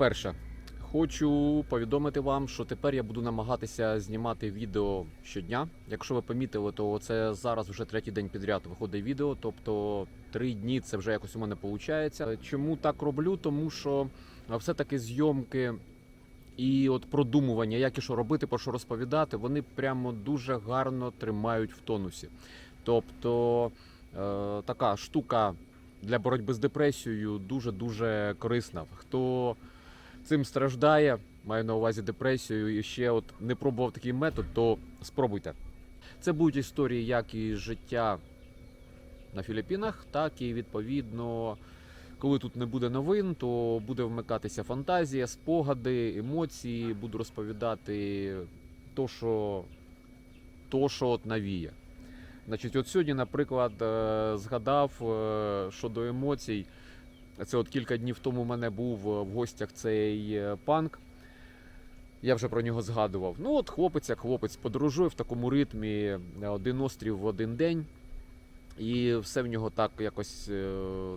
По-перше, хочу повідомити вам, що тепер я буду намагатися знімати відео щодня. Якщо ви помітили, то це зараз вже третій день підряд виходить відео, тобто три дні це вже якось у мене виходить. Чому так роблю? Тому що все-таки зйомки і от продумування, як і що робити, про що розповідати, вони прямо дуже гарно тримають в тонусі. Тобто е, така штука для боротьби з депресією дуже дуже корисна. Хто цим страждає, маю на увазі депресію, і ще от не пробував такий метод, то спробуйте. Це будуть історії як із життя на Філіппінах, так і відповідно, коли тут не буде новин, то буде вмикатися фантазія, спогади, емоції. Буду розповідати то, що, то, що от навіє. Значить, от сьогодні, наприклад, е, згадав е, щодо емоцій. Це от кілька днів тому в мене був е, в гостях цей е, панк. Я вже про нього згадував. Ну, от хлопець, як хлопець, подорожує в такому ритмі е, один острів в один день. І все в нього так якось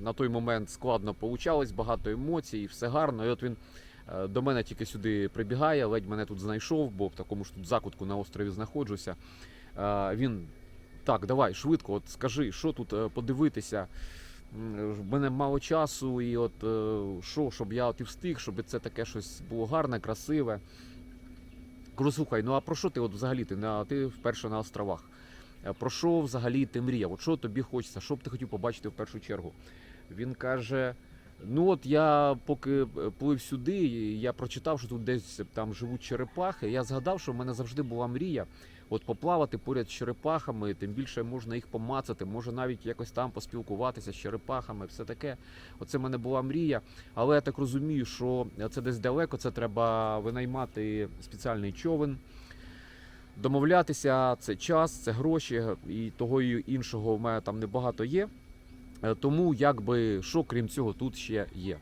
на той момент складно получалось, багато емоцій, і все гарно. І от він до мене тільки сюди прибігає, ледь мене тут знайшов, бо в такому ж тут закутку на острові знаходжуся. Він так, давай швидко, от скажи, що тут подивитися. В мене мало часу, і от е, що, щоб я от і встиг, щоб це таке щось було гарне, красиве. Кажу, слухай, ну а про що ти от взагалі ти ти вперше на островах? Е, Про що взагалі ти мріяв? От що тобі хочеться? Що б ти хотів побачити в першу чергу? Він каже: ну от я поки е, плив сюди, я прочитав, що тут десь там живуть черепахи. Я згадав, що в мене завжди була мрія. От поплавати поряд з черепахами, тим більше можна їх помацати, може навіть якось там поспілкуватися з черепахами, все таке. Оце в мене була мрія. Але я так розумію, що це десь далеко, це треба винаймати спеціальний човен. Домовлятися, це час, це гроші, і того і іншого в мене там небагато є. Е, Тому, якби що, крім цього, тут ще є.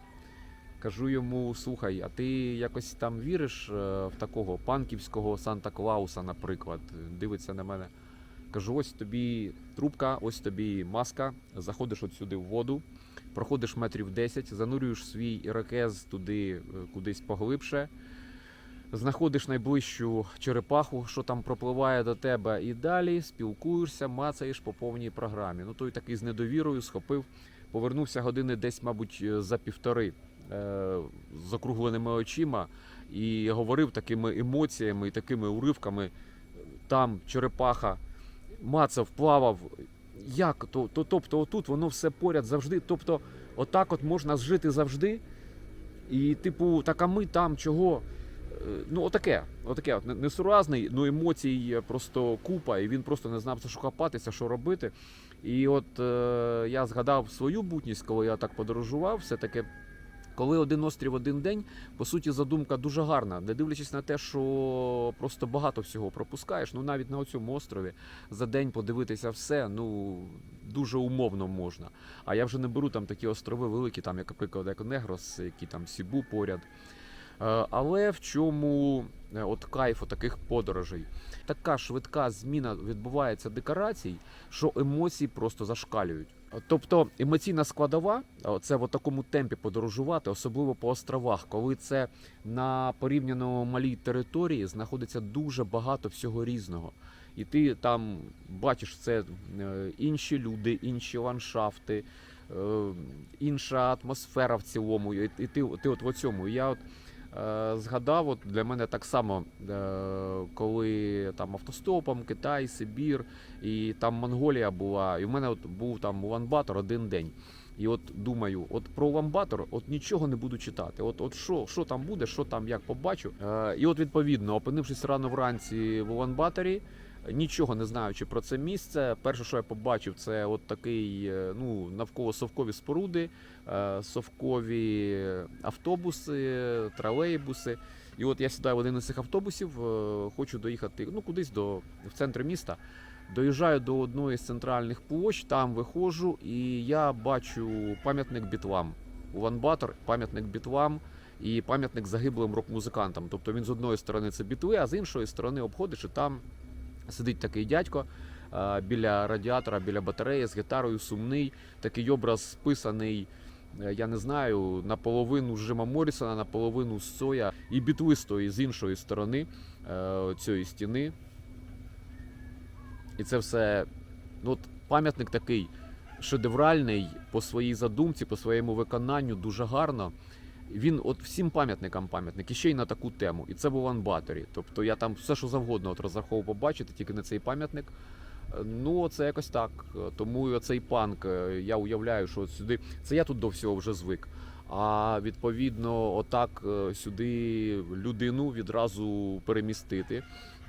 Кажу йому: слухай, а ти якось там віриш е, в такого панківського Санта Клауса, наприклад, дивиться на мене. Кажу, ось тобі трубка, ось тобі маска. Заходиш от сюди в воду, проходиш метрів 10, занурюєш свій ірокез туди е, кудись поглибше. Знаходиш найближчу черепаху, що там пропливає до тебе, і далі спілкуєшся, мацаєш по повній програмі. Ну той такий з недовірою схопив, повернувся години десь, мабуть, е, за півтори е, з округленими очима і говорив такими емоціями і такими уривками. Там черепаха мацав, плавав. Як? То, то, тобто, отут воно все поряд завжди. Тобто, отак от можна жити завжди. І, типу, так а ми там чого? Е, Ну, отаке, отаке, от, не- несуразний, ну емоцій просто купа, і він просто не знав, що хапатися, що робити. І от е, я згадав свою бутність, коли я так подорожував, все-таки. Коли один острів один день, по суті, задумка дуже гарна, не дивлячись на те, що просто багато всього пропускаєш. Ну навіть на цьому острові за день подивитися все, ну дуже умовно можна. А я вже не беру там такі острови великі, там, як, наприклад, як Негрос, які там Сібу поряд. Е, Але в чому от кайф таких подорожей? Така швидка зміна відбувається декорацій, що емоції просто зашкалюють. Тобто емоційна складова, е, це в такому темпі подорожувати, особливо по островах, коли це на порівняно малій території знаходиться дуже багато всього різного. І ти там бачиш це е, інші люди, інші ландшафти, е, інша атмосфера в цілому. І ти, ти от в цьому. Я от е, згадав, от для мене так само, е, коли там автостопом, Китай, Сибір, і там Монголія була, і в мене от був там Улан-Батор один день. І от думаю, от про Улан-Батор от нічого не буду читати. От, от що, що там буде, що там, як побачу. Е, і от відповідно, опинившись рано вранці в Улан-Баторі, Нічого не знаючи про це місце, перше, що я побачив, це от такий е, ну, навколо совкові споруди, е, совкові автобуси, тролейбуси. І от я сідаю в один із цих автобусів, е, хочу доїхати ну, кудись до, в центр міста. Доїжджаю до одної з центральних площ, там виходжу, і я бачу пам'ятник бітлам. Улан-Батор, пам'ятник бітлам і пам'ятник загиблим рок-музикантам. Тобто він з одної сторони це бітли, а з іншої сторони обходиш, і там сидить такий дядько е, біля радіатора, біля батареї з гітарою, сумний. Такий образ списаний, е, я не знаю, наполовину Жима Моррісона, наполовину Соя, і бітлистої з іншої сторони е, цієї стіни. І це все. Ну, от пам'ятник такий шедевральний по своїй задумці, по своєму виконанню, дуже гарно. Він от всім пам'ятникам пам'ятник, і ще й на таку тему. І це був Анбатері. Тобто я там все, що завгодно от розраховував побачити, тільки не цей пам'ятник. Е, Ну, це якось так. Е, Тому цей панк, е, я уявляю, що от сюди. Це я тут до всього вже звик. А відповідно, отак сюди людину відразу перемістити.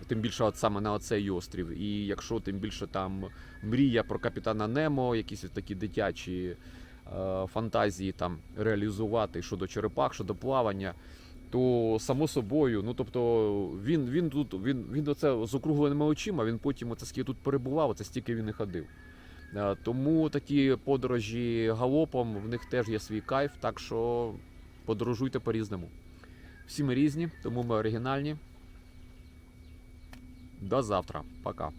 Тим більше от саме на оцей острів. І якщо тим більше там мрія про капітана Немо, якісь такі дитячі фантазії там реалізувати щодо черепах, щодо плавання, то само собою, ну тобто він, він тут він, він оце з округленими очима, він потім оце скільки тут перебував, оце стільки він і ходив. Е, Тому такі подорожі галопом в них теж є свій кайф, так що подорожуйте по-різному. Всі ми різні, тому ми оригінальні. До завтра. Пока.